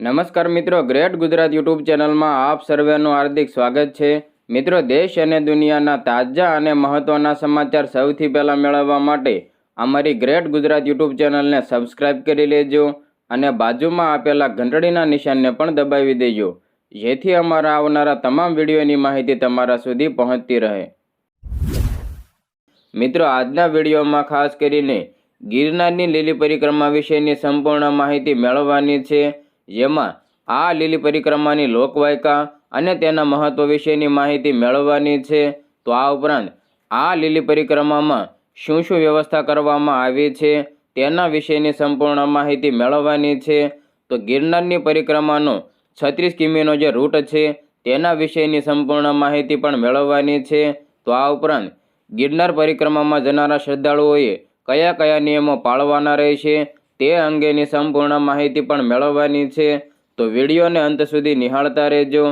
નમસ્કાર મિત્રો, great Gujarat YouTube ચેનલમાં આપ સર્વેનું હાર્દિક સ્વાગત છે. મિત્રો, દેશ અને દુનિયાના તાજા અને મહત્ત્વના સમાચાર સૌથી પહેલાં મેળવવા માટે અમારી ગ્રેટ ગુજરાત યુટ્યુબ ચેનલને સબસ્ક્રાઇબ કરી લેજો અને બાજુમાં આપેલા ઘંટડીના નિશાનને પણ દબાવી દેજો. જેથી અમારા આવનારા તમામ વિડીયોની માહિતી તમારા સુધી પહોંચતી રહે. મિત્રો, આજના વિડીયોમાં ખાસ કરીને ગિરનારની લીલી પરિક્રમા વિશેની સંપૂર્ણ માહિતી મેળવવાની છે. જેમાં આ લીલી પરિક્રમાની લોકવાયકા અને તેના મહત્વ વિશેની માહિતી મેળવવાની છે, તો આ ઉપરાંત આ લીલી પરિક્રમામાં શું શું વ્યવસ્થા કરવામાં આવી છે, તેના વિશેની સંપૂર્ણ માહિતી મેળવવાની છે, તો ગિરનારની પરિક્રમાનો છત્રીસ કિમીનો જે રૂટ છે, તેના વિશેની સંપૂર્ણ માહિતી પણ મેળવવાની છે, તો આ ઉપરાંત ગિરનાર પરિક્રમામાં જનારા શ્રદ્ધાળુઓએ કયા કયા નિયમો પાળવાના રહેશે તે અંગેની સંપૂર્ણ માહિતી પણ મેળવવાની છે. તો વિડીયોને અંત સુધી નિહાળતા રહેજો.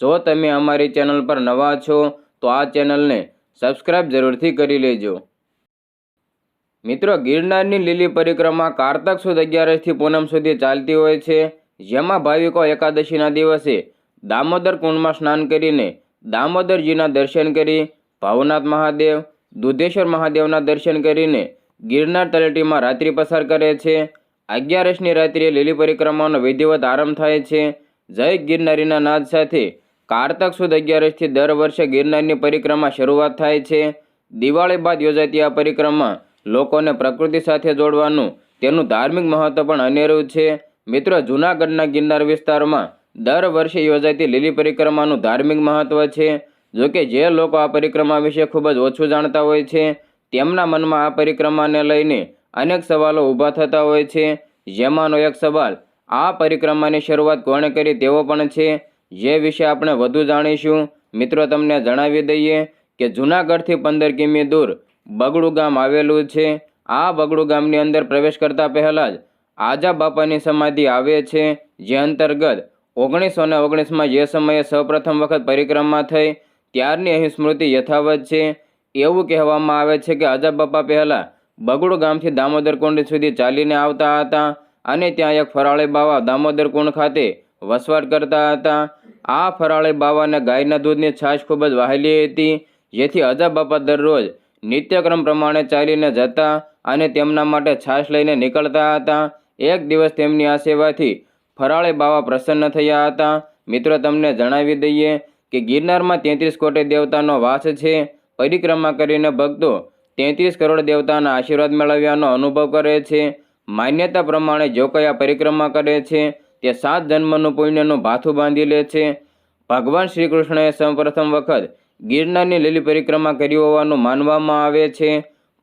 જો તમે અમારી ચેનલ પર નવા છો, તો આ ચેનલને સબસ્ક્રાઇબ જરૂરથી કરી લેજો. મિત્રો, ગિરનારની લીલી પરિક્રમા કારતક સુદ અગિયારસથી પૂનમ સુધી ચાલતી હોય છે. જેમાં ભાવિકો એકાદશીના દિવસે દામોદર કુંડમાં સ્નાન કરીને દામોદરજીના દર્શન કરી, ભાવનાથ મહાદેવ, દુધેશ્વર મહાદેવના દર્શન કરીને ગિરનાર તળેટીમાં રાત્રિ પસાર કરે છે. અગિયારસની રાત્રિએ લીલી પરિક્રમાનો વિધિવત આરંભ થાય છે. જય ગિરનારીના નાદ સાથે કારતક સુદ અગિયારસથી દર વર્ષે ગિરનારની પરિક્રમા શરૂઆત થાય છે. દિવાળી બાદ યોજાતી આ પરિક્રમા લોકોને પ્રકૃતિ સાથે જોડવાનું તેનું ધાર્મિક મહત્વ પણ અનેરું છે. મિત્રો, જૂનાગઢના ગિરનાર વિસ્તારમાં દર વર્ષે યોજાતી લીલી પરિક્રમાનું ધાર્મિક મહત્વ છે. જોકે જે લોકો આ પરિક્રમા વિશે ખૂબ જ ઓછું જાણતા હોય છે તેમના મનમાં આ પરિક્રમાને લઈને અનેક સવાલો ઊભા થતા હોય છે. જેમાંનો એક સવાલ, આ પરિક્રમાની શરૂઆત કોણે કરી તેવો પણ છે. જે વિશે આપણે વધુ જાણીશું. મિત્રો, તમને જણાવી દઈએ કે જૂનાગઢથી પંદર કિમી દૂર બગડું ગામ આવેલું છે. આ બગડું ગામની અંદર પ્રવેશ કરતા પહેલાં જ આજા બાપાની સમાધિ આવે છે, જે અંતર્ગત ઓગણીસો ને ઓગણીસમાં જે સમયે સૌપ્રથમ વખત પરિક્રમા થઈ, ત્યારની અહીં સ્મૃતિ યથાવત છે. એવું કહેવામાં આવે છે કે અજા બાપા પહેલાં બગુડ ગામથી દામોદર કુંડ સુધી ચાલીને આવતા હતા અને ત્યાં એક ફરાળી બાવા દામોદર કુંડ ખાતે વસવાટ કરતા હતા. આ ફરાળી બાવાને ગાયના દૂધની છાશ ખૂબ જ વહાલી હતી, જેથી અજા બાપા દરરોજ નિત્યક્રમ પ્રમાણે ચાલીને જતા અને તેમના માટે છાશ લઈને નીકળતા હતા. એક દિવસ તેમની આ સેવાથી ફરાળી બાવા પ્રસન્ન થયા હતા. મિત્રો, તમને જણાવી દઈએ કે ગિરનારમાં તેત્રીસ કોટી દેવતાનો વાસ છે. પરિક્રમા કરીને ભક્તો તેત્રીસ કરોડ દેવતાના આશીર્વાદ મેળવ્યાનો અનુભવ કરે છે. માન્યતા પ્રમાણે જો આ પરિક્રમા કરે છે, તે સાત જન્મનું પુણ્યનું ભાથું બાંધી લે છે. ભગવાન શ્રી કૃષ્ણએ સૌપ્રથમ વખત ગિરનારની લીલી પરિક્રમા કરી હોવાનું માનવામાં આવે છે.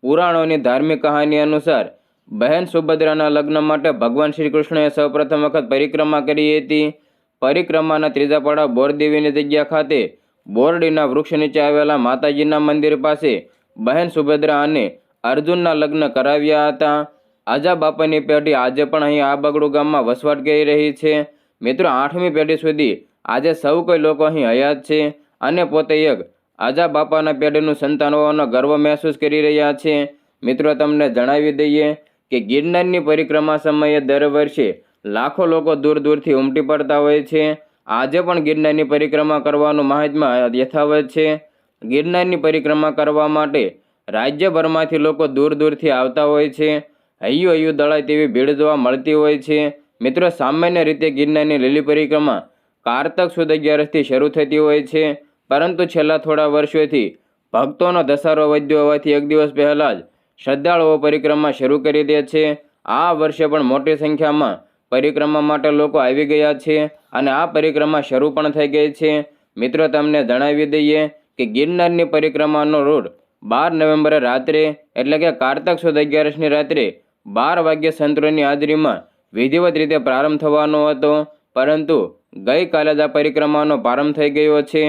પુરાણોની ધાર્મિક કહાની અનુસાર બહેન સુભદ્રાના લગ્ન માટે ભગવાન શ્રી કૃષ્ણએ સૌપ્રથમ વખત પરિક્રમા કરી હતી. પરિક્રમાના ત્રીજા પડાવ બોરદેવીની જગ્યા ખાતે બોરડીના વૃક્ષ નીચે આવેલા માતાજીના મંદિર પાસે બહેન સુભદ્રા અને અર્જુનના લગ્ન કરાવ્યા હતા. આજા બાપાની પેઢી આજે પણ અહીં આ બગડું ગામમાં વસવાટ કરી રહી છે. મિત્રો, આઠમી પેઢી સુધી આજે સૌ કોઈ લોકો અહીં હયાત છે અને પોતે એક આજા બાપાના પેઢીનું સંતાન હોવાનો ગર્વ મહેસૂસ કરી રહ્યા છે. મિત્રો, તમને જણાવી દઈએ કે ગિરનારની પરિક્રમા સમયે દર વર્ષે લાખો લોકો દૂર દૂરથી ઉમટી પડતા હોય છે. આજે પણ ગિરનારની પરિક્રમા કરવાનું મહાત્મા યથાવત છે. ગિરનારની પરિક્રમા કરવા માટે રાજ્યભરમાંથી લોકો દૂર દૂરથી આવતા હોય છે. હૈયું હૈયું દળાય તેવી ભીડ જોવા મળતી હોય છે. મિત્રો, સામાન્ય રીતે ગિરનારની લીલી પરિક્રમા કારતક સુદ અગિયારસથી શરૂ થતી હોય છે. પરંતુ છેલ્લા થોડા વર્ષોથી ભક્તોનો ધસારો વધ્યો હોવાથી એક દિવસ પહેલાં જ શ્રદ્ધાળુઓ પરિક્રમા શરૂ કરી દે છે. આ વર્ષે પણ મોટી સંખ્યામાં પરિક્રમા માટે લોકો આવી ગયા છે અને આ પરિક્રમા શરૂ પણ થઈ ગઈ છે. મિત્રો, તમને જણાવી દઈએ કે ગિરનારની પરિક્રમાનો રૂટ બાર નવેમ્બરે રાત્રે, એટલે કે કારતક સુદ અગિયારસની રાત્રે બાર વાગ્યે સંતોની હાજરીમાં વિધિવત રીતે પ્રારંભ થવાનો હતો. પરંતુ ગઈકાલે જ આ પરિક્રમાનો પ્રારંભ થઈ ગયો છે.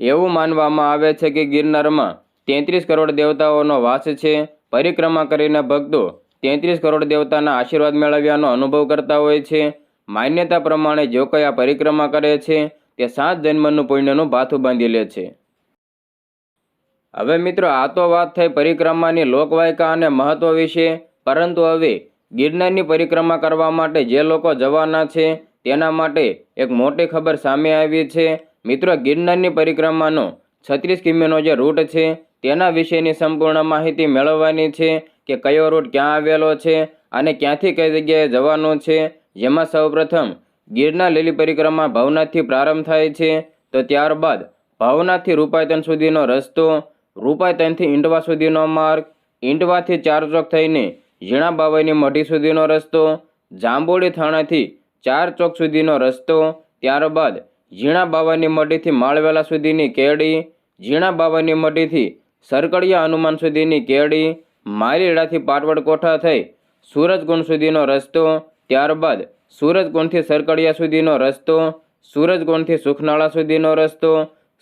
એવું માનવામાં આવે છે કે ગિરનારમાં તેત્રીસ કરોડ દેવતાઓનો વાસ છે. પરિક્રમા કરીને ભક્તો તેત્રીસ કરોડ દેવતાના આશીર્વાદ મેળવ્યાનો અનુભવ કરતા હોય છે. માન્યતા પ્રમાણે જો કોઈ આ પરિક્રમા કરે છે, તે સાત જન્મનું પુણ્યનું ભાથું બાંધી લે છે. હવે મિત્રો, આ તો વાત થઈ પરિક્રમાની લોકવાયકા અને મહત્વ વિશે. પરંતુ હવે ગિરનારની પરિક્રમા કરવા માટે જે લોકો જવાના છે, તેના માટે એક મોટી ખબર સામે આવી છે. મિત્રો, ગિરનારની પરિક્રમાનો છત્રીસ કિમીનો જે રૂટ છે, તેના વિશેની સંપૂર્ણ માહિતી મેળવવાની છે. કે કયો રૂટ ક્યાં આવેલો છે અને ક્યાંથી કઈ જગ્યાએ જવાનો છે, જેમાં સૌપ્રથમ ગીરના લીલી પરિક્રમા ભવનાથથી પ્રારંભ થાય છે. તો ત્યારબાદ ભવનાથથી રૂપાયતન સુધીનો રસ્તો, રૂપાયતનથી ઈંટવા સુધીનો માર્ગ, ઈંટવાથી ચાર ચોક થઈને ઝીણા બાવાઈની મઢી સુધીનો રસ્તો, જાંબોડી થાણાથી ચાર ચોક સુધીનો રસ્તો, ત્યારબાદ ઝીણા બાવાની મઢીથી માળવેલા સુધીની કેડી ઝીણા બાવાની મઢીથી સરકડિયા હનુમાન સુધીની કેડી મારીડાથી પાટવડ કોઠા થઈ સૂરજકુંડ સુધીનો રસ્તો, ત્યારબાદ સૂરજકુંડથી સરકડિયા સુધીનો રસ્તો સૂરજકુંડથી સુખનાળા સુધીનો રસ્તો,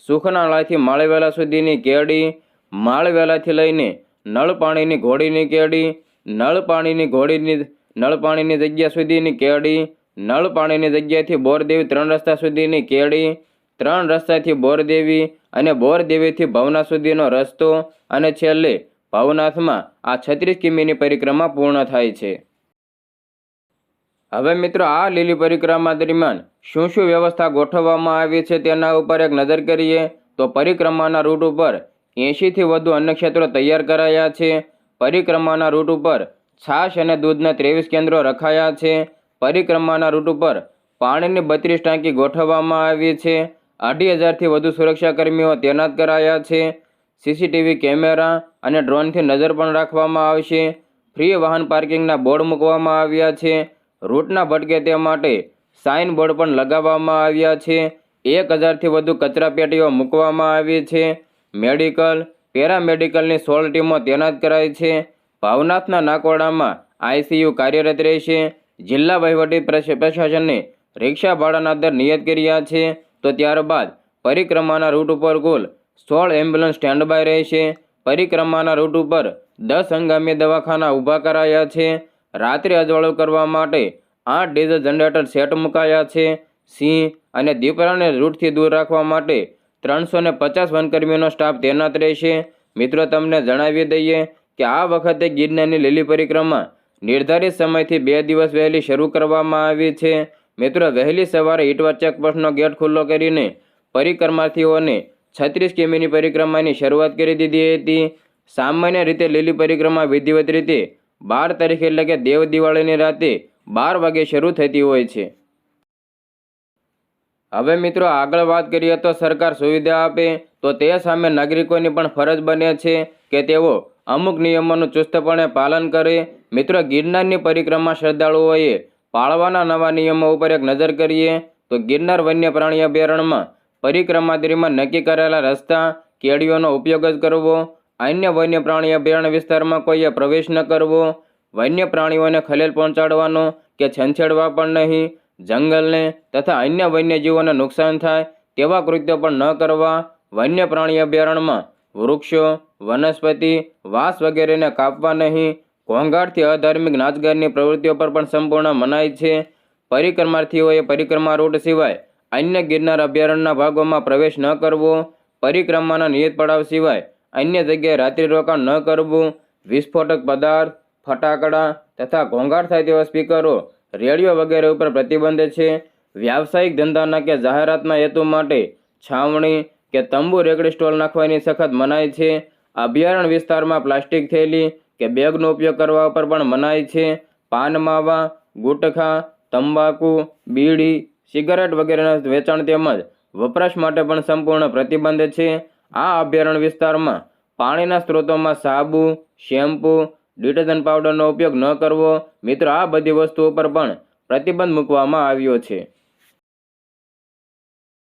સુખનાળાથી માળવેલા સુધીની કેડી, માળવેલાથી લઈને નળ પાણીની ઘોડીની કેડી નળ પાણીની ઘોડીની નળ પાણીની જગ્યા સુધીની કેડી નળ પાણીની જગ્યાથી બોરદેવી ત્રણ રસ્તા સુધીની કેડી, ત્રણ રસ્તાથી બોરદેવી અને બોરદેવીથી ભવના સુધીનો રસ્તો અને છેલ્લે ભવનાથમાં આ છત્રીસ કિમીની પરિક્રમા પૂર્ણ થાય છે. હવે મિત્રો, આ લીલી પરિક્રમા દરમિયાન શું શું વ્યવસ્થા ગોઠવવામાં આવી છે તેના ઉપર એક નજર કરીએ. તો પરિક્રમાના રૂટ ઉપર એંશીથી વધુ અન્ય ક્ષેત્રો તૈયાર કરાયા છે. પરિક્રમાના રૂટ ઉપર છાશ અને દૂધના ત્રેવીસ કેન્દ્રો રખાયા છે. પરિક્રમાના રૂટ ઉપર પાણીની બત્રીસ ટાંકી ગોઠવવામાં આવી છે. અઢી હજારથી વધુ સુરક્ષાકર્મીઓ તૈનાત કરાયા છે. સીસીટીવી કેમેરા અને ડ્રોનથી નજર પણ રાખવામાં આવશે ફ્રી વાહન પાર્કિંગના બોર્ડ મૂકવામાં આવ્યા છે. રૂટના ભટકે તે માટે સાઇન બોર્ડ પણ લગાવવામાં આવ્યા છે. એક હજારથી વધુ કચરાપેટીઓ મૂકવામાં આવી છે. મેડિકલ, પેરામેડિકલની સોળ ટીમો તૈનાત કરાઈ છે. ભાવનાથના નાકોડામાં આઈસીયુ કાર્યરત રહેશે. જિલ્લા વહીવટી પ્રશ- પ્રશાસને રિક્ષા ભાડાના દર નિયત કર્યા છે. તો ત્યારબાદ પરિક્રમાના રૂટ ઉપર કુલ સોળ એમ્બ્યુલન્સ સ્ટેન્ડ બાય રહેશે પરિક્રમાના રૂટ ઉપર દસ હંગામી દવાખાના ઊભા કરાયા છે. રાત્રે અજવાળું કરવા માટે આઠ ડીઝલ જનરેટર સેટ મુકાયા છે. સિંહ અને દીપડાને રૂટથી દૂર રાખવા માટે ત્રણસો ને પચાસ વનકર્મીનો સ્ટાફ તૈનાત રહેશે મિત્રો, તમને જણાવી દઈએ કે આ વખતે ગિરનારની લીલી પરિક્રમા નિર્ધારિત સમયથી બે દિવસ વહેલી શરૂ કરવામાં આવી છે. મિત્રો, વહેલી સવારે ઇટવા ચેકપોસ્ટનો ગેટ ખુલ્લો કરીને પરિક્રમાર્થીઓને છત્રીસ કિમીની પરિક્રમાની શરૂઆત કરી દીધી હતી. સામાન્ય રીતે લીલી પરિક્રમા વિધિવત રીતે બાર તારીખ એટલે કે દેવ દિવાળીની રાતે બાર વાગે શરૂ થતી હોય છે. હવે મિત્રો આગળ વાત કરીએ તો સરકાર સુવિધા આપે તો તે સામે નાગરિકોની પણ ફરજ બને છે કે તેઓ અમુક નિયમોનું ચુસ્તપણે પાલન કરે. મિત્રો ગિરનારની પરિક્રમા શ્રદ્ધાળુઓએ પાળવાના નવા નિયમો ઉપર એક નજર કરીએ તો ગિરનાર વન્ય પ્રાણી અભયારણ્યમાં પરિક્રમા દરમિયાન નક્કી કરેલા રસ્તા કેડીઓનો ઉપયોગ જ કરવો, અન્ય વન્ય પ્રાણી અભયારણ્ય વિસ્તારમાં કોઈએ પ્રવેશ ન કરવો વન્ય પ્રાણીઓને ખલેલ પહોંચાડવાનો કે છંછેડવા પણ નહીં, જંગલને તથા અન્ય વન્યજીવોને નુકસાન થાય તેવા કૃત્યો પણ ન કરવા વન્ય પ્રાણી અભયારણ્યમાં વૃક્ષો, વનસ્પતિ, વાસ વગેરેને કાપવા નહીં, ઘોંઘાટથી અધાર્મિક નાચગારની પ્રવૃત્તિઓ પર પણ સંપૂર્ણ મનાય છે. પરિક્રમાર્થીઓએ પરિક્રમા રૂટ સિવાય અન્ય ગિરનાર અભયારણ્યના ભાગોમાં પ્રવેશ ન કરવો, પરિક્રમાના નિયત પડાવ સિવાય અન્ય જગ્યાએ રાત્રિ રોકાણ ન કરવું, વિસ્ફોટક પદાર્થ, ફટાકડા તથા ઘોંઘાટ થાય તેવા સ્પીકરો, રેડિયો વગેરે ઉપર પ્રતિબંધ છે. વ્યાવસાયિક ધંધાના કે જાહેરાતના હેતુ માટે છાવણી કે તંબુ રેકડી સ્ટોલ નાખવાની સખત મનાય છે. અભયારણ્ય વિસ્તારમાં પ્લાસ્ટિક થેલી કે બેગનો ઉપયોગ કરવા ઉપર પણ મનાય છે. પાન માવા, ગુટખા, તંબાકુ, બીડી સિગારેટ વગેરેના વેચાણ તેમજ વપરાશ માટે પણ સંપૂર્ણ પ્રતિબંધ છે. આ અભયારણ્ય વિસ્તારમાં પાણીના સ્ત્રોતોમાં સાબુ, શેમ્પૂ, ડિટર્જન્ટ પાવડરનો ઉપયોગ ન કરવો. મિત્રો, આ બધી વસ્તુઓ પર પણ પ્રતિબંધ મૂકવામાં આવ્યો છે.